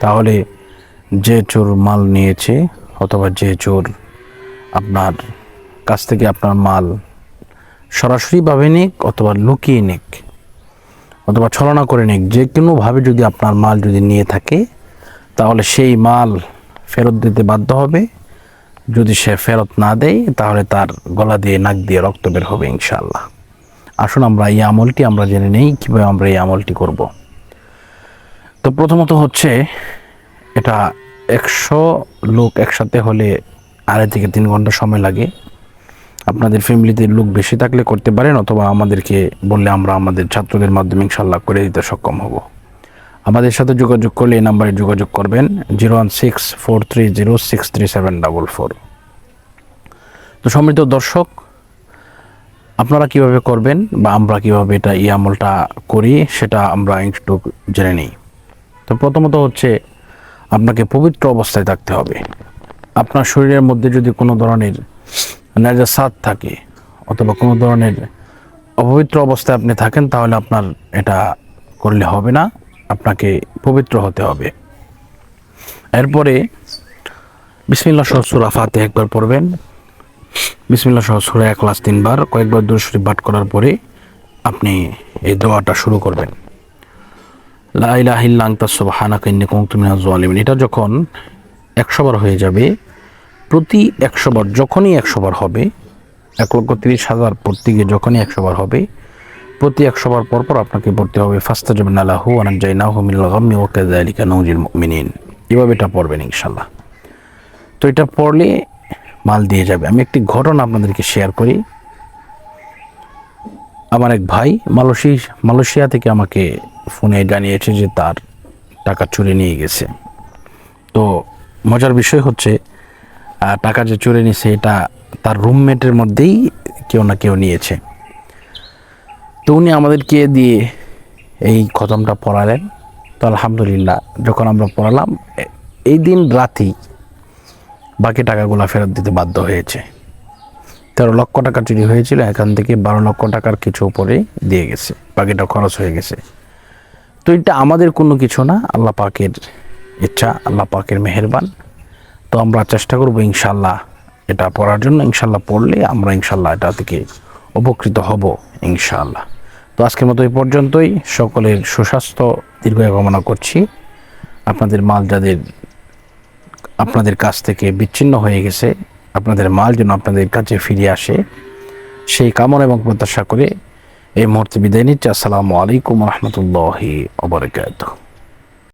তাহলে যে চোর মাল নিয়েছে অথবা যে চোর আপনার কাছ থেকে আপনার মাল সরাসরিভাবে নিক অথবা লুকিয়ে নিক, অথবা ছলনা করে নিক, যে কোনোভাবে যদি আপনার মাল যদি নিয়ে থাকে, তাহলে সেই মাল ফেরত দিতে বাধ্য হবে। যদি সে ফেরত না দেয়, তাহলে তার গলা দিয়ে নাক দিয়ে রক্ত বের হবে ইনশাল্লাহ আসুন আমরা এই আমলটি আমরা জেনে নেই, কীভাবে আমরা এই আমলটি করব। তো প্রথমত হচ্ছে এটা একশো লোক একসাথে হলে আড়াই থেকে তিন ঘণ্টা সময় লাগে। আপনাদের ফ্যামিলিতে লোক বেশি থাকলে করতে পারেন অথবা আমাদেরকে বললে আমরা আমাদের ছাত্রদের মাধ্যমে ইনশাল্লাহ করে দিতে সক্ষম হব। আমাদের সাথে যোগাযোগ করলে এই নাম্বারে যোগাযোগ করবেন zero one six four three zero six three seven double four. তো সমৃদ্ধ দর্শক, আপনারা কীভাবে করবেন বা আমরা কীভাবে এটা এই আমলটা করি সেটা আমরা একটু জেনে নিই। তো প্রথমত হচ্ছে আপনাকে পবিত্র অবস্থায় থাকতে হবে। আপনার শরীরের মধ্যে যদি কোনো ধরনের নাজাসাত থাকে অথবা কোনো ধরনের অপবিত্র অবস্থায় আপনি থাকেন, তাহলে আপনার এটা করলে হবে না। আপনাকে পবিত্র হতে হবে। এরপরে বিসমিল্লা সহ সুরা ফাতে একবার পড়বেন। বিসমিল্লা সহ সুরা এক ক্লাস তিনবার, কয়েকবার দূর শরীফ পাঠ করার পরে আপনি এই দোয়াটা শুরু করবেন। এটা যখন একশো বার হয়ে যাবে, প্রতি একশো বার যখনই একশো বার হবে, এক লক্ষ তিরিশ হাজার প্রত্যেকে যখনই একশো বার হবে, প্রতি একশো বার পর পর আপনাকে পড়তে হবে ফাস্তা যাবেন আল্লাহু আনাজাইনাহু মিনাল গাম্মি ওয়া কাযালিকা নওজিল এভাবে এটা পড়বেন ইনশাল্লাহ তো এটা পড়লে মাল দিয়ে যাবে। আমি একটি ঘটনা আপনাদেরকে শেয়ার করি। আমার এক ভাই মালয়েশি মালয়েশিয়া থেকে আমাকে ফোনে জানিয়েছে যে তার টাকা চুরি নিয়ে গেছে। তো মজার বিষয় হচ্ছে টাকা যে চুরি নিয়েছে এটা তার রুমমেটের মধ্যেই কেউ না কেউ নিয়েছে। তো উনি আমাদেরকে দিয়ে এই খতমটা পড়ালেন। তো আলহামদুলিল্লাহ, যখন আমরা পড়ালাম এই দিন রাতেই বাকি টাকাগুলো ফেরত দিতে বাধ্য হয়েছে। তেরো লক্ষ টাকা চুরি হয়েছিল, এখান থেকে বারো লক্ষ টাকার কিছু উপরে দিয়ে গেছে, বাকিটা খরচ হয়ে গেছে। তো এটা আমাদের কোনো কিছু না, আল্লাহ পাকের ইচ্ছা, আল্লাহ পাকের মেহেরবান। তো আমরা চেষ্টা করব ইনশাল্লাহ এটা পড়ার জন্য। ইনশাল্লাহ পড়লে আমরা ইনশাল্লাহ এটা থেকে উপকৃত হব ইনশাল্লাহ তো আজকের মতো এই পর্যন্তই। সকলের সুস্বাস্থ্য দীর্ঘায়ু কামনা করছি। আপনাদের মাল যাদের আপনাদের কাছ থেকে বিচ্ছিন্ন হয়ে গেছে, আপনাদের মাল যেন আপনাদের কাছে ফিরে আসে, সেই কামনা এবং প্রত্যাশা করে এই মুহূর্তে বিদায় নিচ্ছি। আসসালামু আলাইকুম রহমতুল্লাহি ওবরাকাতুহ